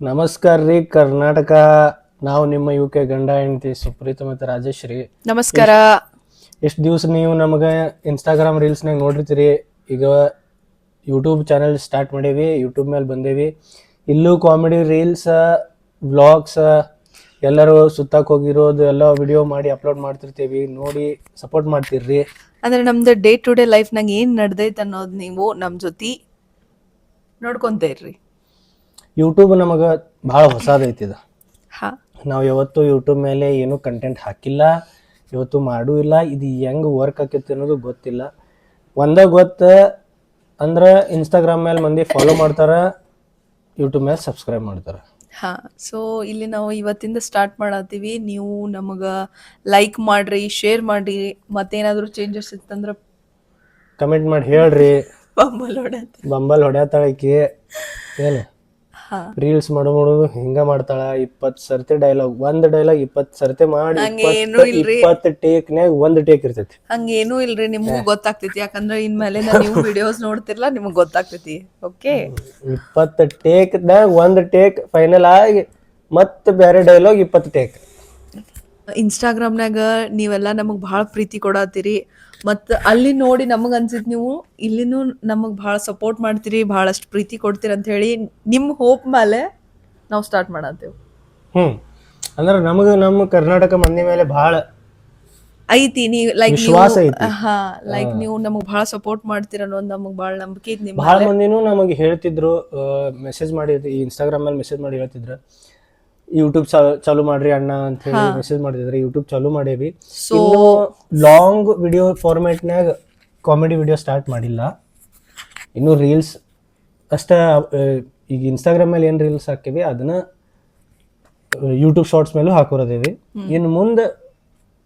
ನಮಸ್ಕಾರ ರೀ ಕರ್ನಾಟಕ. ನಾವು ನಿಮ್ಮ ಯು ಕೆ ಗಂಡ ಹೆಂಡತಿ ಸುಪ್ರೀತ ಮತ್ತು ರಾಜೇಶ್ರೀ. ನಮಸ್ಕಾರ. ಎಷ್ಟು ದಿವಸ ನೀವು ನಮಗೆ ಇನ್ಸ್ಟಾಗ್ರಾಮ್ ರೀಲ್ಸ್ನಾಗ ನೋಡಿರ್ತೀರಿ? ಈಗ ಯೂಟ್ಯೂಬ್ ಚಾನಲ್ ಸ್ಟಾರ್ಟ್ ಮಾಡೇವಿ ಯೂಟ್ಯೂಬ್ ಮೇಲೆ ಬಂದೇವಿ. ಇಲ್ಲೂ ಕಾಮಿಡಿ ರೀಲ್ಸ್ ವ್ಲಾಗ್ಸ್ ಎಲ್ಲರೂ ಸುತ್ತಾಕ್ ಹೋಗಿರೋದು ಎಲ್ಲ ವಿಡಿಯೋ ಮಾಡಿ ಅಪ್ಲೋಡ್ ಮಾಡ್ತಿರ್ತೀವಿ. ನೋಡಿ ಸಪೋರ್ಟ್ ಮಾಡ್ತೀರ್ರಿ. ಅಂದ್ರೆ ನಮ್ದು ಡೇ ಟು ಡೇ ಲೈಫ್ನಾಗ ಏನ್ ನಡ್ದೈತೆ ಅನ್ನೋದು ನೀವು ನಮ್ ಜೊತೆ ನೋಡ್ಕೊಂತ ಇರ್ರಿ. ಯೂಟ್ಯೂಬ್ ನಮಗೆ ಭಾಳ ಹೊಸದೈತಿ ಇದು ಹಾ. ನಾವು ಯಾವತ್ತೂ ಯೂಟ್ಯೂಬ್ ಮೇಲೆ ಏನು ಕಂಟೆಂಟ್ ಹಾಕಿಲ್ಲ ಇವತ್ತು ಮಾಡೂ ಇಲ್ಲ ಇದು ಹೆಂಗೆ ವರ್ಕ್ ಆಕೈತಿ ಅನ್ನೋದು ಗೊತ್ತಿಲ್ಲ. ಒಂದ ಗೊತ್ತ ಅಂದ್ರೆ ಇನ್ಸ್ಟಾಗ್ರಾಮ್ ಮೇಲೆ ಮಂದಿ ಫಾಲೋ ಮಾಡ್ತಾರೆ ಯೂಟ್ಯೂಬ್ ಮೇಲೆ ಸಬ್ಸ್ಕ್ರೈಬ್ ಮಾಡ್ತಾರೆ. ಹಾ ಸೊ ಇಲ್ಲಿ ನಾವು ಇವತ್ತಿಂದ ಸ್ಟಾರ್ಟ್ ಮಾಡತ್ತೀವಿ. ನೀವು ನಮಗೆ ಲೈಕ್ ಮಾಡ್ರಿ ಶೇರ್ ಮಾಡ್ರಿ ಮತ್ತೇನಾದರೂ ಚೇಂಜಸ್ ಇತ್ತಂದ್ರೆ ಕಮೆಂಟ್ ಮಾಡಿ ಹೇಳ್ರಿ. ಬಂಬಲ್ ಹೊಡ್ಯಾತ ಬಂಬಲ್ ಹೊಡ್ಯಾತಾಳಕಿ ಏನು? ರೀಲ್ಸ್ ಮಾಡೋ ಮಾಡೋದು ಹಿಂಗ ಮಾಡ್ತಾಳ ಇಪ್ಪತ್ ಸರ್ತಿ ಡೈಲಾಗ್ ಒಂದ್ ಡೈಲಾಗ್ ಇಪ್ಪತ್ ಸರ್ತಿ ಮಾಡಿ ಹಂಗೇನೂ ಟೇಕ್ ಇಲ್ರಿ. ಟೇಕ್ನ್ಯಾಗ ಒಂದ್ ಟೇಕ್ ಇರ್ತೈತಿ. ಹಂಗೇನೂ ಇಲ್ರಿ ನಿಮ್ಗೂ ಗೊತ್ತಾಗ್ತೈತಿ ಯಾಕಂದ್ರ ಇನ್ಮೇಲೆ ನೀವು ವಿಡಿಯೋಸ್ ನೋಡ್ತಿರ್ಲ ನಿಮಗ್ ಗೊತ್ತಾಗ್ತೈತಿ. ಓಕೆ ಇಪ್ಪತ್ತು ಟೇಕ್ದಾಗ ಒಂದ್ ಟೇಕ್ ಫೈನಲ್ ಆಗಿ ಮತ್ತೆ ಬೇರೆ ಡೈಲಾಗ್ ಇಪ್ಪತ್ತು ಟೇಕ್ ಇನ್ಸ್ಟಾಗ್ರಾಮ್ನಾಗ ನೀವೆಲ್ಲ ನಮಗ್ ಭಾಳ ಪ್ರೀತಿ ಕೊಡತ್ತೀರಿ ಮತ್ ಅಲ್ಲಿ ನೋಡಿ ನಮಗೆ ಅನ್ಸಿದ್ ನೀವು ಇಲ್ಲಿನೂ ನಮಗೆ ಭಾಳ ಸಪೋರ್ಟ್ ಮಾಡ್ತೀರಿ ಭಾಳಷ್ಟು ಪ್ರೀತಿ ಕೊಡ್ತೀರಿ ಅಂತ ಹೇಳಿ ನಿಮ್ ಹೋಪ್ ಮೇಲೆ ನಾವು ಸ್ಟಾರ್ಟ್ ಮಾಡತ್ತೇವ್ ಹ್ಮ್. ಅಂದ್ರೆ ನಮಗ ನಮ್ಮ ಕರ್ನಾಟಕ ಮಂದಿ ಮೇಲೆ ಬಹಳ ಐತಿ ನೀವು ಲೈಕ್ ವಿಶ್ವಾಸ ಐತಿ. ಹಾ ಲೈಕ್ ನೀವು ನಮಗೆ ಭಾಳ ಸಪೋರ್ಟ್ ಮಾಡ್ತೀರ ಅನ್ನೋದು ನಮಗೆ ಭಾಳ ನಂಬಿಕೆ ಐತಿ ನಿಮ್ಮ ಬಹಳ ಮಂದಿನೂ ನಮಗೆ ಹೇಳ್ತಿದ್ರು ಮೆಸೇಜ್ ಮಾಡಿ ಈ ಇನ್ಸ್ಟಾಗ್ರಾಮ್ ಮೇಲೆ ಮೆಸೇಜ್ ಮಾಡಿ ಹೇಳ್ತಿದ್ರು. ಯೂಟ್ಯೂಬ್ ಚಾಲು ಮಾಡ್ರಿ ಅಣ್ಣ ಅಂತ ಹೇಳಿ ಮೆಸೇಜ್ ಮಾಡಿದ್ರೆ. ಯೂಟ್ಯೂಬ್ ಚಾಲು ಮಾಡೇವಿ. ಸೊ ಲಾಂಗ್ ವಿಡಿಯೋ ಫಾರ್ಮ್ಯಾಟ್ನ್ಯಾಗ ಕಾಮಿಡಿ ವಿಡಿಯೋ ಸ್ಟಾರ್ಟ್ ಮಾಡಿಲ್ಲ. ಇನ್ನು ರೀಲ್ಸ್ ಅಷ್ಟ ಈಗ ಇನ್ಸ್ಟಾಗ್ರಾಮ್ ಮೇಲೆ ಏನು ರೀಲ್ಸ್ ಹಾಕಿವಿ ಅದನ್ನ ಯೂಟ್ಯೂಬ್ ಶಾರ್ಟ್ಸ್ ಮೇಲೂ ಹಾಕೋರದೇವಿ. ಇನ್ನು ಮುಂದೆ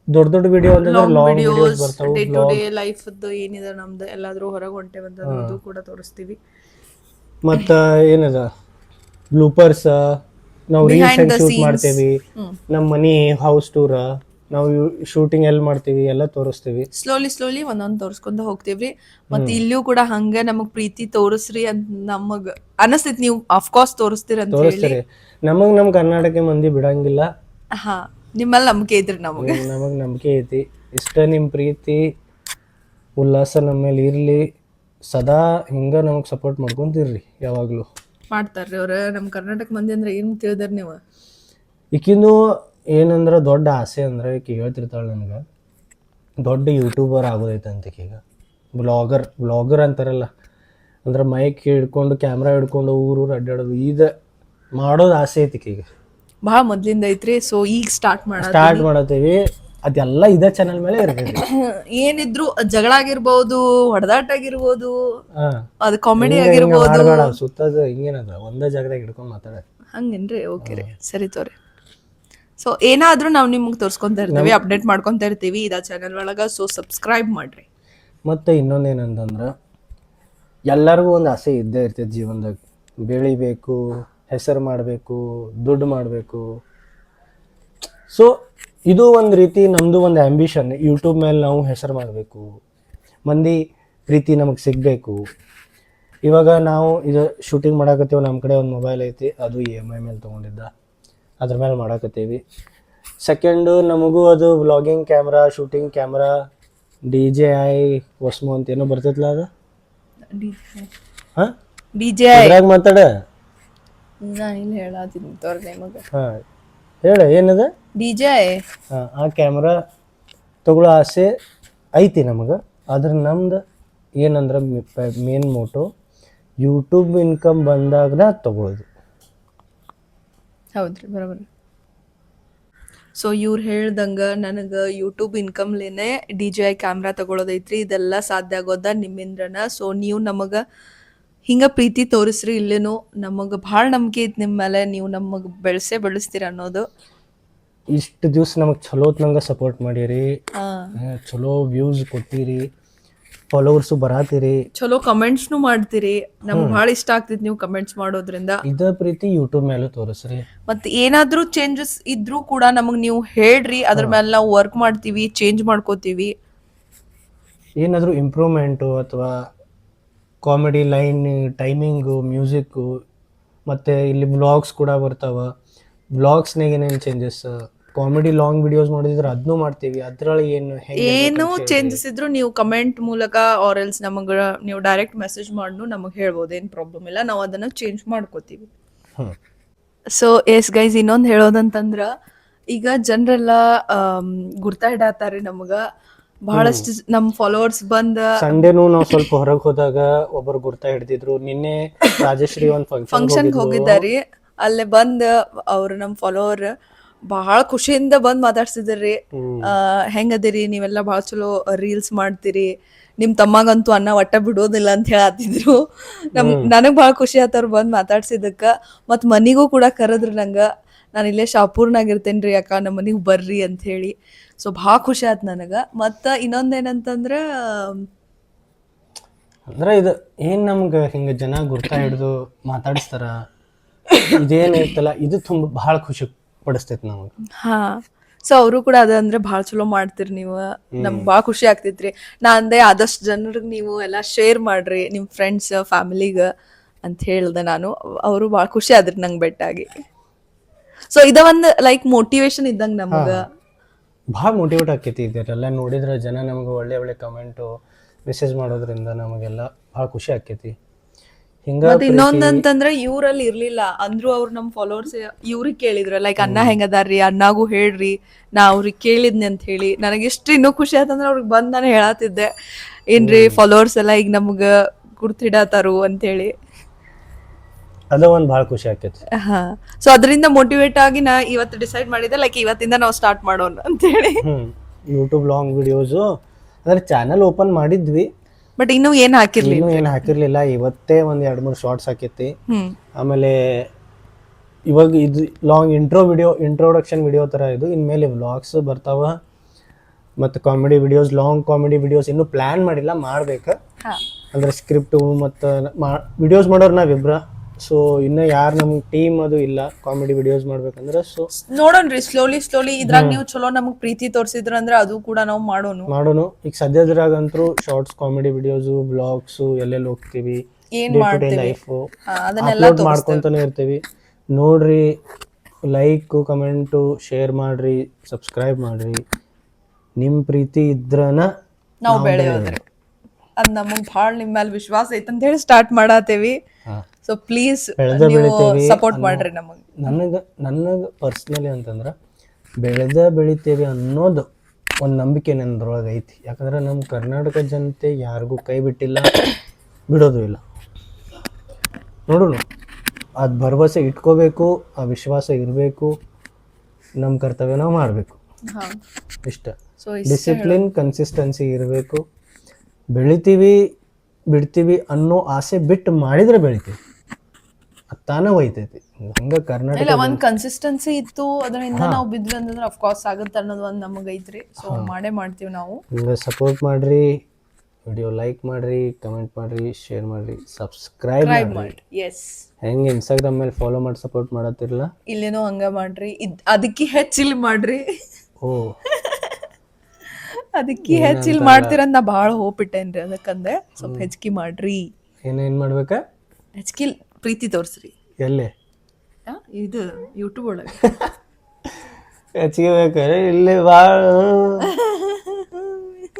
ದೊಡ್ಡ ದೊಡ್ಡ ವಿಡಿಯೋ ಅಂದ್ರೆ ಲಾಂಗ್ ವಿಡಿಯೋಸ್ ಬರ್ತಾವೆ ಡೇ ಟು ಡೇ ಲೈಫ್ ಏನಿದೆ ನಮ್ದು ಎಲ್ಲಾದ್ರೂ ಹೊರಗೆ ಹೊಂಟೇವಂತ ಅದು ಕೂಡ ತೋರಿಸ್ತೀವಿ. ಮತ್ತ ಏನದ? ಬ್ಲೂಪರ್ಸ್ ನಾವು ರೀಲ್ಸ್ ಶೂಟ್ ಮಾಡ್ತೇವಿ ನಮ್ಮ ಮನಿ ಹೌಸ್ ಟೂರ್ ನಾವು ಶೂಟಿಂಗ್ ಎಲ್ಲಿ ಮಾಡ್ತೀವಿ ಎಲ್ಲ ತೋರಿಸ್ತೀವಿ. ಸ್ಲೋಲಿ ಸ್ಲೋಲಿ ಒಂದೊಂದ್ ತೋರ್ಸ್ಕೊಂತ ಹೋಗ್ತೇವ್ರಿ. ಮತ್ತೆ ಇಲ್ಲಿಯೂ ಕೂಡ ಹಂಗೆ ನಮಗ್ ಪ್ರೀತಿ ತೋರಿಸ್ರಿ ಅಂತ ನಮಗ್ ಅನಸ್ತೈತಿ. ನೀವು ಅಫ್ಕೋರ್ಸ್ ತೋರಿಸ್ತೀರ ಅಂತ ಹೇಳಿ. ತೋರಿಸ್ತೀರಿ. ನಮಗ್ ನಮ್ ಕರ್ನಾಟಕ ಮಂದಿ ಬಿಡಂಗಿಲ್ಲ. ಹಾ ನಿಮ್ಮಲ್ಲಿ ನಂಬಿಕೆ ಐತ್ರಿ ನಮಗೆ. ನಮಗ್ ನಂಬಿಕೆ ಐತಿ. ಇಷ್ಟ ನಿಮ್ ಪ್ರೀತಿ ಉಲ್ಲಾಸ ನಮ್ಮ ಮೇಲೆ ಇರ್ಲಿ. ಸದಾ ಹಿಂಗ ನಮಗ್ ಸಪೋರ್ಟ್ ಮಾಡ್ಕೊಂತಿರ್ರಿ ಯಾವಾಗ್ಲೂ. ಮಾಡ್ತಾರ್ರಿ ಅವ್ರ. ನಮ್ಮ ಕರ್ನಾಟಕ ಮಂದಿ ಅಂದ್ರೆ ಏನು ತಿಳಿದ್ರಿ ನೀವು? ಈಕಿಂದು ಏನಂದ್ರ ದೊಡ್ಡ ಆಸೆ ಅಂದ್ರೆ ಈಕಿ ಹೇಳ್ತಿರ್ತಾಳೆ ನನಗೆ ದೊಡ್ಡ ಯೂಟ್ಯೂಬರ್ ಆಗೋದೈತಂತ ಅಂತ ಈಗ ಬ್ಲಾಗರ್ ಬ್ಲಾಗರ್ ಅಂತಾರಲ್ಲ ಅಂದ್ರೆ ಮೈಕ್ ಹಿಡ್ಕೊಂಡು ಕ್ಯಾಮ್ರಾ ಹಿಡ್ಕೊಂಡು ಊರೂರು ಅಡ್ಡಾಡೋದು ಇದು ಮಾಡೋದು ಆಸೆ ಐತಿ ಈಗ ಬಹಳ ಮೊದ್ಲಿಂದ ಐತ್ರಿ. ಸೊ ಈಗ ಸ್ಟಾರ್ಟ್ ಮಾಡ ಸ್ಟಾರ್ಟ್ ಮಾಡತ್ತೀವಿ. ಅದೆಲ್ಲ ಇದೇ ಚಾನೆಲ್ ಮೇಲೆ ಇರ್ತೈತಿ. ಏನಿದ್ರು ಜಗಳ ಆಗಿರ್ಬೋದು ಹೊಡೆದಾಟ ಆಗಿರ್ಬೋದು ಹಾ ಅದು ಕಾಮಿಡಿ ಆಗಿರ್ಬೋದು. ಸುತ್ತ ಸುತ್ತದ ಹಿಂಗೇನದ ಒಂದೇ ಜಾಗದಾಗ ಹಿಡ್ಕೊಂಡ್ ಮಾತಾಡ. ಹಂಗೇನ್ರಿ? ಓಕೆ ರೀ. ಸರಿ ತೋರಿ. ಸೊ ಏನಾದ್ರೂ ನಾವು ನಿಮ್ಗೆ ತೋರಿಸ್ಕೊಂತ ಇರ್ತೀವಿ ಅಪ್ಡೇಟ್ ಮಾಡ್ಕೊಂತ ಇರ್ತೀವಿ ಇದ ಚಾನಲ್ ಒಳಗ ಸೊ ಸಬ್ಸ್ಕ್ರೈಬ್ ಮಾಡ್ರಿ. ಮತ್ತೆ ಇನ್ನೊಂದೇನಂತಂದ್ರೆ ಎಲ್ಲರಿಗೂ ಒಂದು ಆಸೆ ಇದ್ದೇ ಇರ್ತೈತೆ ಜೀವನದಾಗ. ಬೆಳಿಬೇಕು ಹೆಸರು ಮಾಡಬೇಕು ದುಡ್ಡು ಮಾಡಬೇಕು. ಸೊ ಇದು ಒಂದು ರೀತಿ ನಮ್ಮದು ಒಂದು ಆ್ಯಂಬಿಷನ್ ಯೂಟ್ಯೂಬ್ ಮೇಲೆ ನಾವು ಹೆಸರು ಮಾಡಬೇಕು. ಮಂದಿ ಪ್ರೀತಿ ನಮಗೆ ಸಿಗಬೇಕು. ಇವಾಗ ನಾವು ಇದು ಶೂಟಿಂಗ್ ಮಾಡಾಕತ್ತೀವಿ ನಮ್ಮ ಕಡೆ ಒಂದು ಮೊಬೈಲ್ ಐತಿ ಅದು ಇ ಎಂ ಐ ಮೇಲೆ ತೊಗೊಂಡಿದ್ದ. ಅದ್ರ ಮೇಲೆ ಮಾಡಾಕತ್ತೀವಿ. ಸೆಕೆಂಡು ನಮಗೂ ಅದು vlogging camera shooting camera D J I Osmo ಅಂತ ಏನೋ ಬರ್ತೈತಲ್ಲ ಅದು? ಹಾಂ? ಡಿ ಜೆ ಐ ಮಾತಾಡ. ಹಾಂ. ಹೇಳ ಏನದ? ಡಿಜೆ. ಆ ಕ್ಯಾಮ್ರಾ ತಗೊಳ್ಳೋ ಆಸೆ ಐತಿ ನಮಗೆ. ಆದ್ರೆ ನಮ್ದು ಏನಂದ್ರೆ ಮೇನ್ ಮೋಟೋ ಯೂಟ್ಯೂಬ್ ಇನ್ಕಮ್ ಬಂದಾಗ ತಗೊಳ್ಳೋದು. ಹೌದ್ರಿ ಬರೋಬರ್. ಸೊ ಇವ್ರು ಹೇಳ್ದಂಗೆ ನನಗೆ ಯೂಟ್ಯೂಬ್ ಇನ್ಕಮ್ಲೇನೆ ಡಿ ಜಿ ಐ ಕ್ಯಾಮ್ರಾ ತಗೊಳೋದೈತ್ರಿ ಇದೆಲ್ಲ ಸಾಧ್ಯ ಆಗೋದ ನಿಮ್ಮಿಂದ್ರನ. ಸೊ ನೀವು ನಮಗ ಹಿಂಗ ಪ್ರೀತಿ ತೋರಿಸ್ರಿ ಇಲ್ಲೇನು ನಮಗ ಭಾಳ ನಂಬಿಕೆ ಐತಿ ನಿಮ್ಮ ಮೇಲೆ ನೀವು ನಮಗೆ ಬೆಳೆಸೇ ಬೆಳೆಸ್ತೀರ ಅನ್ನೋದು. ಇಷ್ಟು ದಿವಸ ನಮಗೆ ಚಲೋತ್ನಂಗೆ ಸಪೋರ್ಟ್ ಮಾಡೀರಿ. ಚಲೋ ವ್ಯೂಸ್ ಕೊಟ್ಟಿರಿ. ಫಾಲೋವರ್ಸು ಬರಾತಿರಿ. ಚಲೋ ಕಮೆಂಟ್ಸ್ನು ಮಾಡ್ತೀರಿ. ನಮ್ಗೆ ಭಾಳ ಇಷ್ಟ ಆಗ್ತೈತಿ ನೀವು ಕಮೆಂಟ್ಸ್ ಮಾಡೋದ್ರಿಂದ. ಇದ ಪ್ರೀತಿ ಯೂಟ್ಯೂಬ್ ಮೇಲೆ ತೋರಿಸ್ರಿ. ಮತ್ತೆ ಏನಾದ್ರೂ ಚೇಂಜಸ್ ಇದ್ರೂ ಕೂಡ ನಮಗೆ ನೀವು ಹೇಳ್ರಿ ಅದ್ರ ಮೇಲೆ ನಾವು ವರ್ಕ್ ಮಾಡ್ತೀವಿ ಚೇಂಜ್ ಮಾಡ್ಕೋತೀವಿ. ಏನಾದರೂ ಇಂಪ್ರೂವ್ಮೆಂಟು ಅಥವಾ ಕಾಮಿಡಿ ಲೈನ್ ಟೈಮಿಂಗು ಮ್ಯೂಸಿಕ್ಕು ಮತ್ತು ಇಲ್ಲಿ ಬ್ಲಾಗ್ಸ್ ಕೂಡ ಬರ್ತಾವೆ. ವ್ಲಾಗ್ಸ್ನಾಗ ಏನೇನು ಚೇಂಜಸ್ ಕಾಮಿಡಿ ಲಾಂಗ್ ವಿಡಿಯೋಸ್ ಮಾಡಿದ್ರೆ ಅದನ್ನು ಮಾಡ್ತೀವಿ. ಅದರಲ್ಲಿ ಏನು ಏನು ಚೇಂಜಸ್ ಇದ್ರು ನೀವು ಕಮೆಂಟ್ ಮೂಲಕ ಆರ್ ಎಲ್ಸ್ ನಮಗ ನೀವು ಡೈರೆಕ್ಟ್ ಮೆಸೇಜ್ ಮಾಡ್ನು ನಮಗೆ ಹೇಳ್ಬೋದು. ಏನು ಪ್ರಾಬ್ಲಮ್ ಇಲ್ಲ. ನಾವು ಅದನ್ನು ಚೇಂಜ್ ಮಾಡ್ಕೋತೀವಿ. ಸೊ ಎಸ್ ಗೈಸ್ ಇನ್ನೊಂದು ಹೇಳೋದಂತಂದ್ರೆ ಈಗ ಜನರೆಲ್ಲ ಗುರ್ತಾ ಇಡತ್ತಾರೆ ನಮಗ. ಬಹಳಷ್ಟು ನಮ್ ಫಾಲೋವರ್ಸ್ ಬಂದ ಸಂಡೇನು ನಾವು ಸ್ವಲ್ಪ ಹೊರಗೆ ಹೋದಾಗ ಒಬ್ಬರು ಗುರ್ತಾ ಹಿಡ್ದಿದ್ರು. ನಿನ್ನೆ ರಾಜಶ್ರೀ ಒಂದು ಫಂಕ್ಷನ್ ಹೋಗಿದ್ದಾರಿ ಅಲ್ಲೇ ಬಂದ್ ಅವ್ರು ನಮ್ ಫಾಲೋವರ್ ಬಹಳ ಖುಷಿಯಿಂದ ಬಂದ್ ಮಾತಾಡ್ಸಿದ್ರಿ ಹೆಂಗದಿರಿ? ನೀವೆಲ್ಲ ಬಹಳ ಚಲೋ ರೀಲ್ಸ್ ಮಾಡ್ತೀರಿ. ನಿಮ್ ತಮ್ಮಗಂತೂ ಅನ್ನ ಒಟ್ಟ ಬಿಡೋದಿಲ್ಲ ಅಂತ ಹೇಳತ್ತಿದ್ರು ನಮ್ ನನಗ್ ಬಹಳ ಖುಷಿ ಆತವ್ರು ಬಂದ್ ಮಾತಾಡ್ಸಿದಕ್ಕ ಮತ್ ಮನಿಗೂ ಕೂಡ ಕರೆದ್ರು ನಂಗ. ನಾನು ಇಲ್ಲೇ ಶಾಪೂರ್ನಾಗ ಇರ್ತೇನ್ರಿ ಅಕ್ಕ ನಮ್ಮ ಮನೆಗೆ ಬರ್ರಿ ಅಂತ ಹೇಳಿ ಸೊ ಭಾಳ ಖುಷಿ ಆಯ್ತು ನನಗ. ಮತ್ತ ಇನ್ನೊಂದೇನಂತಂದ್ರೆ ಅಂದ್ರೆ ಇದು ಏನ್ ನಮ್ಗೆ ಹಿಂಗ ಜನ ಗುರ್ತಾ ಹಿಡಿದು ಮಾತಾಡಿಸ್ತಾರ ಇದೇನೈತಲ್ಲ ಇದು ತುಂಬ ಭಾಳ ಖುಷಿ ಪಡಿಸ್ತೈತಿ ನಮಗೆ. ಹಾ. ಸೊ ಅವರು ಕೂಡ ಅದ ಅಂದ್ರೆ ಭಾಳ ಚಲೋ ಮಾಡ್ತೀರಿ ನೀವು. ನಮ್ಗೆ ಭಾಳ ಖುಷಿ ಆಗ್ತೈತ್ರಿ ನಾ ಅಂದೆ ಆದಷ್ಟು ಜನರಿಗೆ ನೀವು ಎಲ್ಲ ಶೇರ್ ಮಾಡ್ರಿ ನಿಮ್ಮ ಫ್ರೆಂಡ್ಸ್ ಫ್ಯಾಮಿಲಿಗ ಅಂತ ಹೇಳ್ದೆ ನಾನು. ಅವರು ಭಾಳ ಖುಷಿ ಆದ್ರಿ ನಂಗೆ ಬೆಟ್ಟಾಗಿ. ಸೊ ಇದ ಒಂದು ಲೈಕ್ ಮೋಟಿವೇಶನ್ ಇದ್ದಂಗ ನಮಗ. ಭಾಳ ಮೋಟಿವೇಟ್ ಆಕೈತಿ ಇದೆಲ್ಲ ನೋಡಿದ್ರೆ ಜನ ನಮಗೆ ಒಳ್ಳೆ ಒಳ್ಳೆ ಕಮೆಂಟು ಮೆಸೇಜ್ ಮಾಡೋದ್ರಿಂದ ನಮಗೆಲ್ಲ ಭಾಳ ಖುಷಿ ಆಕೈತಿ. ಹಿಂಗ ಮತ್ತೆ ಇನ್ನೊಂದಂತಂದ್ರೆ ಇವ್ರಲ್ಲಿ ಇರ್ಲಿಲ್ಲ. ಅಂದ್ರು ಅವ್ರು ನಮ್ ಫಾಲೋವರ್ಸ್ ಇವ್ರಿಗೆ ಕೇಳಿದ್ರು ಲೈಕ್ ಅಣ್ಣ ಹೆಂಗದಾರ್ರಿ? ಅಣ್ಣಗೂ ಹೇಳ್ರಿ. ನಾ ಅವ್ರಿಗೆ ಕೇಳಿದ್ನಿ ಅಂತ ಹೇಳಿ. ನನಗೆ ಎಷ್ಟು ಇನ್ನೂ ಖುಷಿ ಆತಂದ್ರೆ ಅವ್ರಿಗೆ ಬಂದ್ ನಾನು ಹೇಳತ್ತಿದ್ದೆ ಏನ್ರಿ ಫಾಲೋವರ್ಸ್ ಎಲ್ಲ ಈಗ ನಮ್ಗ ಗುರ್ತಿಡತಾರು ಅಂತ ಹೇಳಿ. ಅದ ಒಂದ್ ಬಹಳ ಖುಷಿ ಆಕೈತಿ ಹಾ. ಸೊ ಅದರಿಂದ ಮೋಟಿವೇಟ್ ಆಗಿ ನಾ ಇವತ್ತು ಡಿಸೈಡ್ ಮಾಡಿದೆ ಲೈಕ್ ಇವತ್ತಿಂದ ನಾವು ಸ್ಟಾರ್ಟ್ ಮಾಡೋಣ ಅಂತ ಹೇಳಿ ಯೂಟ್ಯೂಬ್ ಲಾಂಗ್ ವಿಡಿಯೋಸ್ ಅಂದ್ರೆ ಚಾನಲ್ ಓಪನ್ ಮಾಡಿದ್ವಿ. ಬಟ್ ಇನ್ನೂ ಏನ್ ಹಾಕಿರ್ಲಿ ಇನ್ನೂ ಏನು ಹಾಕಿರ್ಲಿಲ್ಲ. ಇವತ್ತೇ ಒಂದ್ ಎರಡ್ ಮೂರು ಶಾರ್ಟ್ಸ್ ಹಾಕೈತಿ. ಹ್ಮ್. ಆಮೇಲೆ ಇವಾಗ ಇದು long intro video introduction video ಥರ ಇದು. ಇನ್ಮೇಲೆ ವ್ಲಾಗ್ಸ್ ಬರ್ತಾವ. ಮತ್ತು comedy videos long comedy videos ಇನ್ನೂ ಪ್ಲ್ಯಾನ್ ಮಾಡಿಲ್ಲ ಮಾಡ್ಬೇಕು. ಹಾ. ಅಂದ್ರೆ ಸ್ಕ್ರಿಪ್ಟು ಮತ್ತು ಮಾ ವಿಡಿಯೋಸ್ ಮಾಡೋರು ನಾವಿಬ್ರ. ಸೊ ಇನ್ನು ಯಾರು ನಮ್ಮ ಟೀಮ್ ಅದು ಇಲ್ಲ ಕಾಮಿಡಿ ವಿಡಿಯೋಸ್ ಮಾಡ್ಬೇಕಂದ್ರೆ ಸೊ ನೋಡೋಣ್ರಿ ಸ್ಲೋಲಿ ಸ್ಲೋಲಿ ಇದ್ರಾಗ ನೀವು ಚಲೋ ನಮಗ್ ಪ್ರೀತಿ ತೋರಿಸಿದ್ರ ಅಂದ್ರೆ ಅದು ಕೂಡ ನಾವು ಮಾಡೋಣ ಮಾಡೋನು. ಈಗ ಸದ್ಯದ್ರಾಗಂತೂ ಶಾರ್ಟ್ಸ್ ಕಾಮಿಡಿ ವಿಡಿಯೋಸು ಬ್ಲಾಗ್ಸ್ ಎಲ್ಲೆಲ್ಲಿ ಹೋಗ್ತೀವಿ? ಏನ್ ಮಾಡ್ತೀವಿ? ಲೈಫು ಹಾ, ಅದನ್ನೆಲ್ಲ ಅಪ್ಲೋಡ್ ಮಾಡ್ಕೊಂತಾನೆ ಇರ್ತೀವಿ. ನೋಡ್ರಿ ಲೈಕ್ ಕಮೆಂಟು ಶೇರ್ ಮಾಡ್ರಿ ಸಬ್ಸ್ಕ್ರೈಬ್ ಮಾಡ್ರಿ. ನಿಮ್ಮ ಪ್ರೀತಿ ಇದ್ರನ ನಾವು ಬೆಳೆಯೋದ್ರಿ. ಅದ್ ನಮಗ್ ಭಾಳ ನಿಮ್ ಮೇಲೆ ವಿಶ್ವಾಸ ಐತಂತ ಅಂತ ಹೇಳಿ ಸ್ಟಾರ್ಟ್ ಮಾಡತ್ತೇವಿ ಸೊ ಪ್ಲೀಸ್ ನೀವು ಬೆಳಿತೇವಿ ಸಪೋರ್ಟ್ ಮಾಡ್ರಿ ನಮಗೆ. ನನಗೆ ನನಗೆ ಪರ್ಸ್ನಲಿ ಅಂತಂದ್ರೆ ಬೆಳೆದ ಬೆಳಿತೇವೆ ಅನ್ನೋದು ಒಂದು ನಂಬಿಕೆ ನನ್ನದ್ರೊಳಗೆ ಐತಿ. ಯಾಕಂದ್ರೆ ನಮ್ಮ ಕರ್ನಾಟಕ ಜನತೆ ಯಾರಿಗೂ ಕೈ ಬಿಟ್ಟಿಲ್ಲ ಬಿಡೋದು ಇಲ್ಲ. ನೋಡೋಣ ಅದು ಭರವಸೆ ಇಟ್ಕೋಬೇಕು ಆ ವಿಶ್ವಾಸ ಇರಬೇಕು ನಮ್ಮ ಕರ್ತವ್ಯ ನಾವು ಮಾಡಬೇಕು. ಇಷ್ಟ. ಡಿಸಿಪ್ಲಿನ್ ಕನ್ಸಿಸ್ಟೆನ್ಸಿ ಇರಬೇಕು. ಬೆಳಿತೀವಿ ಬಿಡ್ತೀವಿ ಅನ್ನೋ ಆಸೆ ಬಿಟ್ಟು ಮಾಡಿದರೆ ಬೆಳಿತೀವಿ. ಅದ್ ತಾನೇ ಒಯ್ತೈತಿ ಹಂಗೆ ಕರ್ನಾಟಕ ಇಲ್ಲ ಒಂದ್ ಕನ್ಸಿಸ್ಟೆನ್ಸಿ ಇತ್ತು ಅದರಿಂದ ನಾವು ಬಿದ್ವಿ ಅಂತಂದ್ರೆ ಅಫ್ಕೋರ್ಸ್ ಆಗುತ್ತೆ ಅನ್ನೋದು ಒಂದ್ ನಮಗೆ ಐತ್ರಿ. ಸೊ ಮಾಡೇ ಮಾಡ್ತೀವಿ ನಾವು. ಹಿಂಗೆ ಸಪೋರ್ಟ್ ಮಾಡ್ರಿ ವಿಡಿಯೋ ಲೈಕ್ ಮಾಡ್ರಿ ಕಮೆಂಟ್ ಮಾಡ್ರಿ ಶೇರ್ ಮಾಡ್ರಿ ಸಬ್ಸ್ಕ್ರೈಬ್ ಮಾಡ್ರಿ. ಮಾಡಿ. ಎಸ್ ಹೆಂಗೆ ಇನ್ಸ್ಟಾಗ್ರಾಮ್ ಮೇಲೆ ಫಾಲೋ ಮಾಡಿ ಸಪೋರ್ಟ್ ಮಾಡತ್ತಿರಲ್ಲ ಇಲ್ಲೇನೋ ಹಂಗ ಮಾಡ್ರಿ. ಇದ್ ಅದಕ್ಕೆ ಹೆಚ್ಚಿಲ್ ಮಾಡ್ರಿ. ಓ. ಅದಕ್ಕೆ ಹೆಚ್ಚಿಲ್ ಮಾಡ್ತೀರಂತ ನಾ ಭಾಳ ಹೋಪ್ ಇಟ್ಟೇನ್ರಿ ಅದಕ್ಕಂದೆ. ಸ್ವಲ್ಪ ಹೆಚ್ಚಿಗೆ ಮಾಡ್ರಿ. ಏನೇನು ಮಾಡ್ಬೇಕಾ? ಹೆಚ್ಚಿಗೆ ಪ್ರೀತಿ ತೋರಿಸ್ರಿ. ಎಲ್ಲಿ? ಆ, ಇದು ಯೂಟ್ಯೂಬ್ ಒಳಗೆ. ಹೆಚ್ಚಿಗೆ ಬೇಕಾರೆ ಇಲ್ಲಿ ಭಾಳ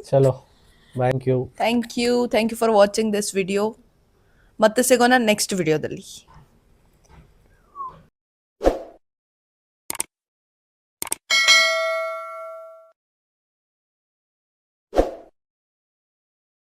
ಚಲೋ. Thank you thank you thank you for watching this video ಮತ್ತೆ ಸಿಗೋಣ ನೆಕ್ಸ್ಟ್ ವಿಡಿಯೋದಲ್ಲಿ